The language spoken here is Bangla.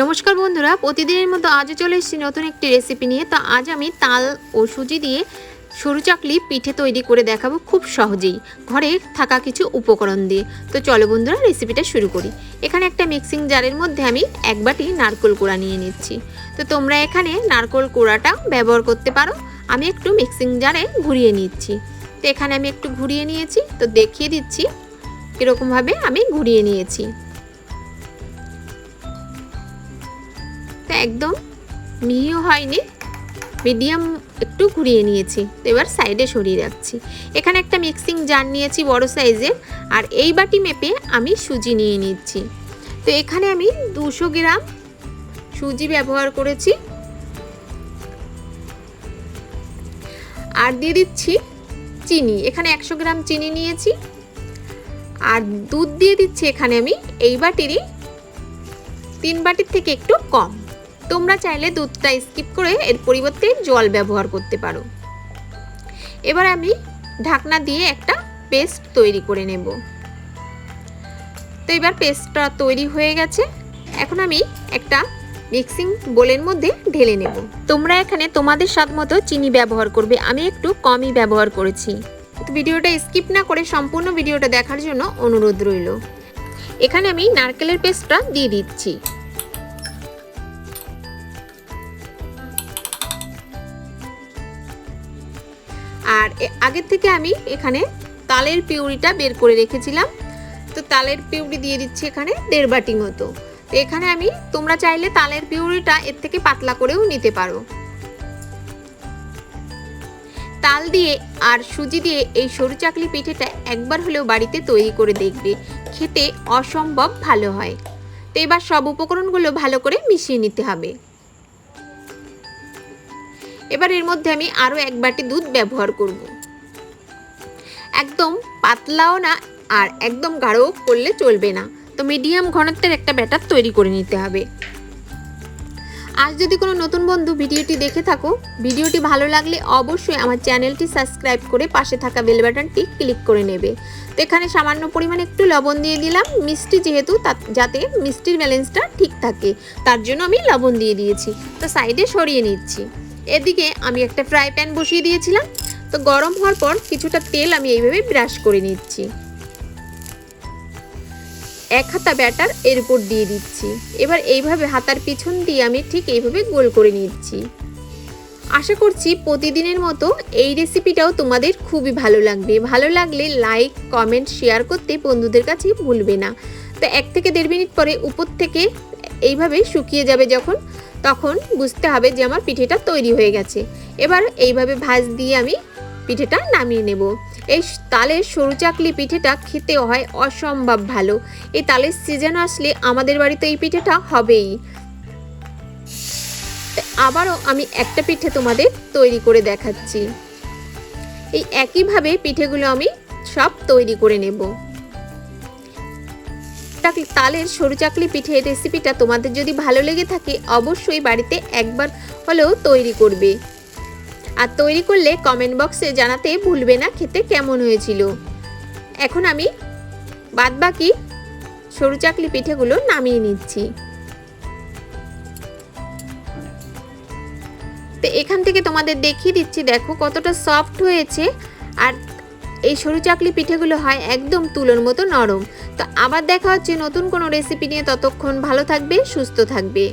নমস্কার বন্ধুরা, প্রতিদিনের মতো আজও চলে এসেছি নতুন একটি রেসিপি নিয়ে। তো আজ আমি তাল ও সুজি দিয়ে সরু চাকলি পিঠে তৈরি করে দেখাবো খুব সহজেই, ঘরে থাকা কিছু উপকরণ দিয়ে। তো চলো বন্ধুরা রেসিপিটা শুরু করি। এখানে একটা মিক্সিং জারের মধ্যে আমি এক বাটি নারকোল কোড়া নিয়ে নিচ্ছি। তো তোমরা এখানে নারকোল কোড়াটা ব্যবহার করতে পারো। আমি একটু মিক্সিং জারে ঘুরিয়ে নিচ্ছি। তো এখানে আমি একটু ঘুরিয়ে নিয়েছি। তো দেখিয়ে দিচ্ছি। কীরকমভাবে আমি ঘুরিয়ে নিয়েছি। একদম মিহিও হয়নি। মিডিয়াম একটু ঘুরিয়ে নিয়েছি। তো এবার সাইডে সরিয়ে রাখছি। এখানে একটা মিক্সিং জার নিয়েছি বড় সাইজের আর এই বাটি মেপে আমি সুজি নিয়ে নিচ্ছি। তো এখানে আমি দুশো গ্রাম সুজি ব্যবহার করেছি। আর দিয়ে দিচ্ছি চিনি। এখানে একশো গ্রাম চিনি নিয়েছি। আর দুধ দিয়ে দিচ্ছি এখানে আমি। এই বাটিরই তিন বাটির থেকে একটু কম। তোমরা চাইলে দুধটা স্কিপ করে এর পরিবর্তে জল ব্যবহার করতে পারো। এবার আমি ঢাকনা দিয়ে একটা পেস্ট তৈরি করে নেব। তো এবার পেস্টটা তৈরি হয়ে গেছে। এখন আমি একটা মিক্সিং বোলের মধ্যে ঢেলে নেব। তোমরা এখানে তোমাদের স্বাদ মতো চিনি ব্যবহার করবে, আমি একটু কমই ব্যবহার করেছি। ভিডিওটা স্কিপ না করে সম্পূর্ণ ভিডিওটা দেখার জন্য অনুরোধ রইল। এখানে আমি নারকেলের পেস্টটা দিয়ে দিচ্ছি। আর আগের থেকে আমি এখানে তালের পিউরিটা বের করে রেখেছিলাম। তো তালের পিউরি দিয়ে দিচ্ছি এখানে দেড় বাটি মতো। তো এখানে আমি, তোমরা চাইলে তালের পিউরিটা এর থেকে পাতলা করেও নিতে পারো। তাল দিয়ে আর সুজি দিয়ে এই সরু চাকলি পিঠেটা একবার হলেও বাড়িতে তৈরি করে দেখবে। খেতে অসম্ভব ভালো হয়। তো এবার সব উপকরণগুলো ভালো করে মিশিয়ে নিতে হবে। এবার এর মধ্যে আমি আরও এক বাটি দুধ ব্যবহার করব। একদম পাতলাও না আর একদম গাঢ়ও করলে চলবে না। তো মিডিয়াম ঘনত্বের একটা ব্যাটার তৈরি করে নিতে হবে। আজ যদি কোনো নতুন বন্ধু ভিডিওটি দেখে থাকো, ভিডিওটি ভালো লাগলে অবশ্যই আমার চ্যানেলটি সাবস্ক্রাইব করে পাশে থাকা বেল বাটনটি ক্লিক করে নেবে। তো এখানে সামান্য পরিমাণে একটু লবণ দিয়ে দিলাম। মিষ্টি যেহেতু যাতে মিষ্টির ব্যালেন্সটা ঠিক থাকে, তার জন্য আমি লবণ দিয়ে দিয়েছি। তো সাইডে সরিয়ে নিচ্ছি। এদিকে আমি একটা ফ্রাই প্যান বসিয়ে দিয়েছিলাম। তো গরম হওয়ার পর কিছুটা তেল আমি এইভাবে ব্রাশ করে নিচ্ছি। এক হাতা ব্যাটার এর উপর দিয়ে দিচ্ছি। এবার এইভাবে হাতার পিছন দিয়ে আমি ঠিক এইভাবে গোল করে নিচ্ছি। আশা করছি প্রতিদিনের মতো এই রেসিপিটাও তোমাদের খুবই ভালো লাগবে। ভালো লাগলে লাইক কমেন্ট শেয়ার করতে বন্ধুদের কাছে ভুলবে না। তো এক থেকে দেড় মিনিট পরে উপর থেকে এইভাবে শুকিয়ে যাবে যখন। তখন বুঝতে হবে যে আমার পিঠেটা তৈরি হয়ে গেছে। এবার এইভাবে ভাজ দিয়ে আমি পিঠেটা নামিয়ে নেব। এই তালের সরু চাকলি পিঠেটা খেতে হয় অসম্ভব ভালো। এই তালের সিজন আসলে আমাদের বাড়িতে এই পিঠেটা হবেই। আবারও আমি একটা পিঠে তোমাদের তৈরি করে দেখাচ্ছি। এই একইভাবে পিঠেগুলো আমি সব তৈরি করে নেব। চাকলি তালের সরু চাকলি পিঠে রেসিপিটা তোমাদের যদি ভালো লেগে থাকে, অবশ্যই বাড়িতে একবার হলেও তৈরি করবে। আর তৈরি করলে কমেন্ট বক্সে জানাতে ভুলবে না, খেতে কেমন হয়েছিল। এখন আমি বাদবাকি সরু চাকলি পিঠেগুলো নামিয়ে নিচ্ছি। তো এখান থেকে তোমাদের দেখিয়ে দিচ্ছি, দেখো কতটা সফট হয়েছে। আর এই সরু চাকলি পিঠেগুলো হয় একদম তুলোর মতো নরম। তো আবার দেখা হচ্ছে নতুন কোনো রেসিপি নিয়ে। ততক্ষণ ভালো থাকবে, সুস্থ থাকবে।